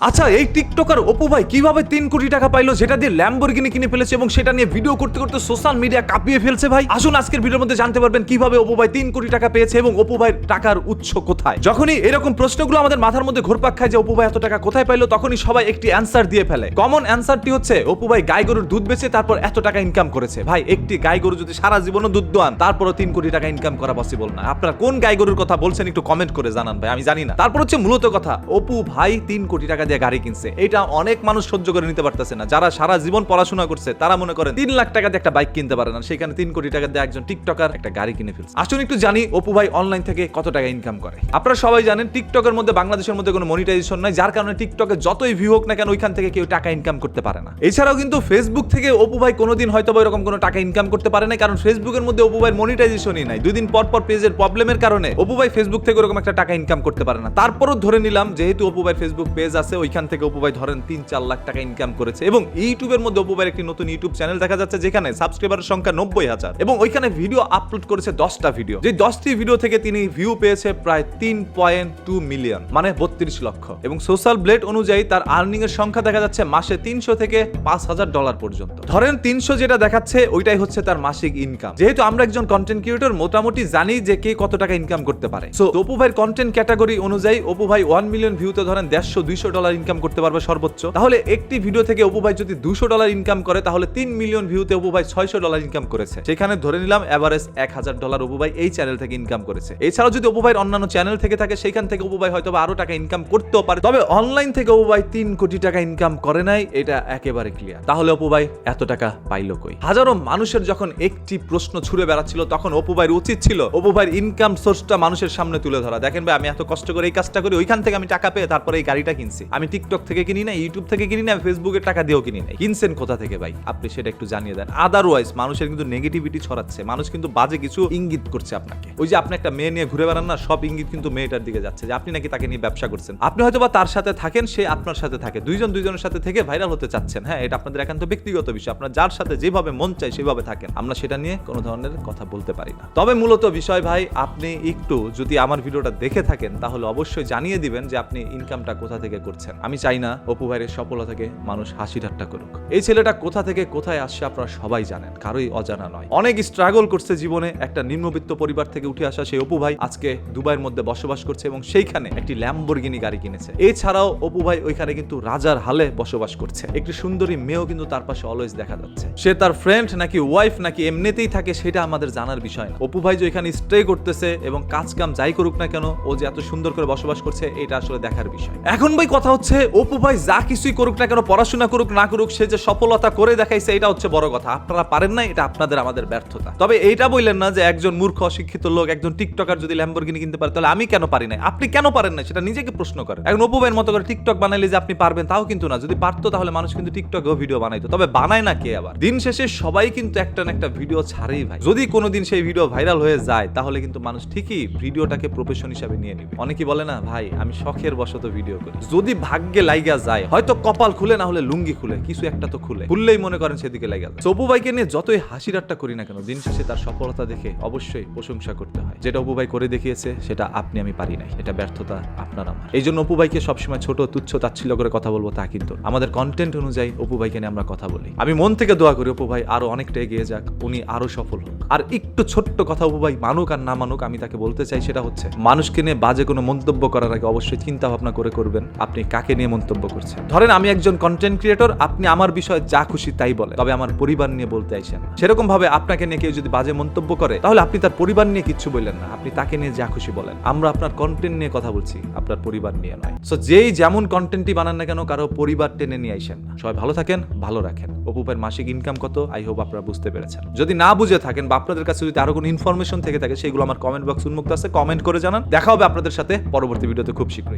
আচ্ছা এই টিকটকার অপু ভাই কীভাবে তিন কোটি টাকা পাইলো যেটা দিয়ে ল্যাম্বরগিনি কিনে কিনে ফেলেছে এবং সেটা নিয়ে ভিডিও করতে করতে সোশ্যাল মিডিয়া কাঁপিয়ে ফেলছে ভাই? আসুন আজকের ভিডিওর মধ্যে জানতে পারবেন কীভাবে অপু ভাই তিন কোটি টাকা পেয়েছে এবং অপু ভাইয়ের টাকার উৎস কোথায়। যখনই এরকম প্রশ্নগুলো আমাদের মাথার মধ্যে ঘুরপাক খায় যে অপু ভাই এত টাকা কোথায় পাইলো, তখনই সবাই একটি অ্যান্সার দিয়ে ফেলে। কমন অ্যান্সারটি হচ্ছে, অপু ভাই গাই গরুর দুধ বেচে তারপর এত টাকা ইনকাম করেছে। ভাই, একটি গাই গরু যদি সারা জীবনও দুধ দোয়ান, তারপরও তিন কোটি টাকা ইনকাম করা পসিবল না। আপনারা কোন গাই গরুর কথা বলছেন একটু কমেন্ট করে জানান ভাই, আমি জানি না। তারপর হচ্ছে মূলত কথা, অপু ভাই তিন কোটি টাকা দিয়ে গাড়ি কিনছে। এটা অনেক মানুষ সহ্য করে নিতে পারতেছে না। যারা সারা জীবন পড়াশোনা করছে, তারা মনে করেন তিন লাখ টাকা দিয়ে একটা বাইক কিনতে পারে না। সেখানে তিন কোটি টাকা দিয়ে একজন টিকটকার একটা গাড়ি কিনে ফেলছে। আসুন একটু জানি, অপু ভাই অনলাইন থেকে কত টাকা ইনকাম করে? আপনারা সবাই জানেন টিকটকের মধ্যে, বাংলাদেশের মধ্যে কোনো মনিটাইজেশন নাই, যার কারণে টিকটকে যতই ভিউ হোক না কেন, ওইখান থেকে কেউ টাকা ইনকাম করতে পারে না। এছাড়াও কিন্তু ফেসবুক থেকে অপু ভাই কোনোদিন হয়তো বা এরকম কোনো টাকা ইনকাম করতে পারে না কারণ ফেসবুকের মধ্যে অপু ভাইয়ের মনিটাইজেশনই নাই। দুই দিন পর পর পেজের প্রবলেমের কারণে অপু ভাই ফেসবুক থেকে ওরকম একটা টাকা ইনকাম করতে পারে না। তারপরও ধরে নিলাম, যেহেতু অপু ভাই ফেসবুক পেজ আছে ওইখান থেকে অপু ভাই ধরেন তিন, চার লাখ টাকা ইনকাম করেছে এবং ইউটিউবের মধ্যে অপু ভাইয়ের একটি নতুন ইউটিউব চ্যানেল দেখা যাচ্ছে যেখানে সাবস্ক্রাইবারের সংখ্যা নব্বই হাজার। এবং ওইখানে ভিডিও আপলোড করেছে দশটা ভিডিও যে দশটি ভিডিও থেকে তিনি ভিউ পেয়েছে প্রায় তিন পয়েন্ট টু মিলিয়ন মানে বত্রিশ লক্ষ। এবং সোশ্যাল ব্লেড অনুযায়ী তার আর্নিং এর সংখ্যা দেখা যাচ্ছে মাসে তিনশো থেকে পাঁচ হাজার ডলার পর্যন্ত। ধরেন তিনশো যেটা দেখাচ্ছে, ওইটাই হচ্ছে তার মাসিক ইনকাম যেহেতু আমরা একজন কন্টেন্ট ক্রিয়েটর মোটামুটি জানি যে কে কত টাকা ইনকাম করতে পারে। সো অপু ভাইয়ের কন্টেন্ট ক্যাটাগরি অনুযায়ী অপু ভাই ওয়ান মিলিয়ন ভিউতে ধরেন দেড়শো, দুইশো ডলার ইনকাম করতে পারবে সর্বোচ্চ। তাহলে একটি ভিডিও থেকে অপু ভাই যদি দুশো ডলার ইনকাম করে, তাহলে তিন মিলিয়ন ভিউতে অপু ভাই ছয়শো ডলার ইনকাম করেছে। সেখানে ধরে নিলাম এভারেজ এক হাজার ডলার অপু ভাই এই চ্যানেল থেকে ইনকাম করেছে। এছাড়াও যদি অপু ভাইয়ের অন্যান্য চ্যানেল থেকে থাকে, সেখান থেকে অপু ভাই হয়তো আরও টাকা ইনকাম করতেও পারে। তবে অনলাইন থেকে অপু ভাই তিন কোটি টাকা ইনকাম করে নাই, এটা একেবারে ক্লিয়ার তাহলে অপু ভাই এত টাকা পাইলো কই? হাজারো মানুষের যখন একটি প্রশ্ন ছুড়ে বেড়াচ্ছিল, তখন অপু ভাইয়ের উচিত ছিল অপু ভাইয়ের ইনকাম সোর্সটা মানুষের সামনে তুলে ধরা। দেখেন ভাই, আমি এত কষ্ট করে এই কাজটা করি, ওইখান থেকে আমি টাকা পেয়ে তারপরে এই গাড়িটা কিনছি। আমি টিকটক থেকে কিনি না ইউটিউব থেকে কিনি না ফেসবুকের টাকা দিয়েও কিনি না কিনছেন কোথা থেকে ভাই? আপনি সেটা একটু জানিয়ে দেন। আদারওয়াইজ মানুষের কিন্তু নেগেটিভিটি ছড়াচ্ছে। মানুষ কিন্তু বাজে কিছু ইঙ্গিত করছে আপনাকে। ওই যে আপনি একটা মেয়ে নিয়ে ঘুরে বেড়ান না, সব ইঙ্গিত কিন্তু মেয়েটার দিকে যাচ্ছে যে আপনি নাকি তাকে নিয়ে ব্যবসা করছেন। আপনি হয়তো বা তার সাথে থাকেন, সে আপনার সাথে থাকে। দুইজন দুইজনের সাথে থেকে ভাইরাল হতে চাচ্ছেন। হ্যাঁ এটা আপনাদের একান্ত ব্যক্তিগত বিষয়। আপনার যার সাথে যেভাবে মন চায় সেভাবে থাকেন। আমরা সেটা নিয়ে কোনো ধরনের কথা বলতে পারি না। তবে মূলত বিষয় ভাই, আপনি একটু যদি আমার ভিডিওটা দেখে থাকেন, তাহলে অবশ্যই জানিয়ে দিবেন যে আপনি ইনকামটা কোথা থেকে করছেন। আমি চাই না অপু ভাইয়ের সফলতাকে মানুষ হাসি ঠাট্টা করুক। এই ছেলেটা কোথা থেকে কোথায় আসছে আপনারা সবাই জানেন, কারোই অজানা নয়। অনেক স্ট্রাগল করছে জীবনে, একটা নিম্নবিত্ত পরিবার থেকে উঠে আসা সেই অপু ভাই আজকে দুবাইয়ের মধ্যে বসবাস করছে এবং সেইখানে একটি ল্যাম্বরগিনি গাড়ি কিনেছে। এছাড়াও অপু ভাই ওইখানে কিন্তু রাজার হালে বসবাস করছে। একটি সুন্দরী মেয়েও কিন্তু তার পাশে অলওয়েজ দেখা যাচ্ছে। সে তার ফ্রেন্ড নাকি ওয়াইফ নাকি এমনিতেই থাকে সেটা আমাদের জানার বিষয় না। অপু ভাই যে এখানে স্টে করতেছে এবং কাজ কাম যাই করুক না কেন, ও যে এত সুন্দর করে বসবাস করছে, এটা আসলে দেখার বিষয় এখন ভাই কথা হচ্ছে, অপু ভাই যা কিছুই করুক না কেন, পড়াশোনা করুক, না করুক, সে যে সফলতা করে দেখাইছে, এটা হচ্ছে বড় কথা। আপনারা পারেন না এটা আপনাদের আমাদের ব্যর্থতা। তবে এইটা বললেন না যে একজন মূর্খ, অশিক্ষিত লোক, একজন টিকটকার যদি ল্যাম্বরগিনি কিনতে পারে, তাহলে আমি কেন পারি না আপনি কেন পারেন না সেটা নিজেকে প্রশ্ন করেন। এখন অপু ভাইয়ের মতো করে টিকটক বানাইলে যে আপনি পারবেন, তাও কিন্তু না। যদি পারতো, তাহলে মানুষ কিন্তু টিকটকেও ভিডিও বানাইতো। তবে বানায় না কে আবার? দিন শেষে সবাই কিন্তু একটা না একটা ভিডিও ছাড়েই ভাই। যদি কোনোদিন সেই ভিডিও ভাইরাল হয়ে যায়, তাহলে কিন্তু মানুষ ঠিকই ভিডিওটাকে প্রফেশন হিসাবে নিয়ে নেবে। অনেকে বলে না, ভাই, আমি শখের বশত ভিডিও করি। যদি ভাগ্যে লাইগা যায়। হয়তো কপাল খুলে, না হলে লুঙ্গি খুলে, কিছু একটা তো খুলে। খুললেই মনে করেন সেদিকে লাইগা যায়। অপু ভাইকে নিয়ে যতই হাসি ঠাট্টা করি না কেন, দিন শেষে তার সফলতা দেখে অবশ্যই প্রশংসা করতে হয়। যেটা অপু ভাই করে দেখিয়েছে, সেটা আপনি, আমি পারি নাই। এটা ব্যর্থতা আপনার আমার। এই জন্য অপু ভাইকে সবসময় ছোট, তুচ্ছ, তাচ্ছিল্য করে কথা বলব তা কিন্তু আমাদের কন্টেন্ট অনুযায়ী অপু ভাইকে নিয়ে আমরা কথা বলি। আমি মন থেকে দোয়া করি অপু ভাই আরও অনেকটা এগিয়ে যাক, উনি আরও সফল হোক। আর একটু ছোট্ট কথা অপু ভাই, মানুক আর না মানুক, আমি তাকে বলতে চাই সেটা হচ্ছে, মানুষকে নিয়ে বাজে কোনো মন্তব্য করার আগে অবশ্যই চিন্তা ভাবনা করে করবেন। আপনি কাকে নিয়ে মন্তব্য করছেন? ধরেন আমি একজন কন্টেন্ট ক্রিয়েটর আপনি আমার বিষয়ে যা খুশি তাই বলে তবে আমার পরিবার নিয়ে বলতে আইসেন সেরকম ভাবে আপনাকে নিয়ে কেউ যদি বাজে মন্তব্য করে, তাহলে আপনি তার পরিবার নিয়ে কিচ্ছু বললেন না। আপনি তাকে নিয়ে যা খুশি বলেন। আমরা আপনার কন্টেন্ট নিয়ে কথা বলছি, আপনার পরিবার নিয়ে নয়। সো যেই যেমন কন্টেন্টই বানান না কেন, কারও পরিবার টেনে নিয়ে আইসেন না। সবাই ভালো থাকেন, ভালো রাখেন। অপুপের মাসিক ইনকাম কত? আই হোপ আপনারা বুঝতে পেরেছেন। যদি না বুঝে থাকেন বা আপনাদের কাছে যদি আরও কোনো ইনফরমেশন থেকে থাকে, সেগুলো আমার কমেন্ট বক্স উন্মুক্ত আছে। কমেন্ট করে জানান। দেখা হবে আপনাদের সাথে পরবর্তী ভিডিওতে খুব শীঘ্রই।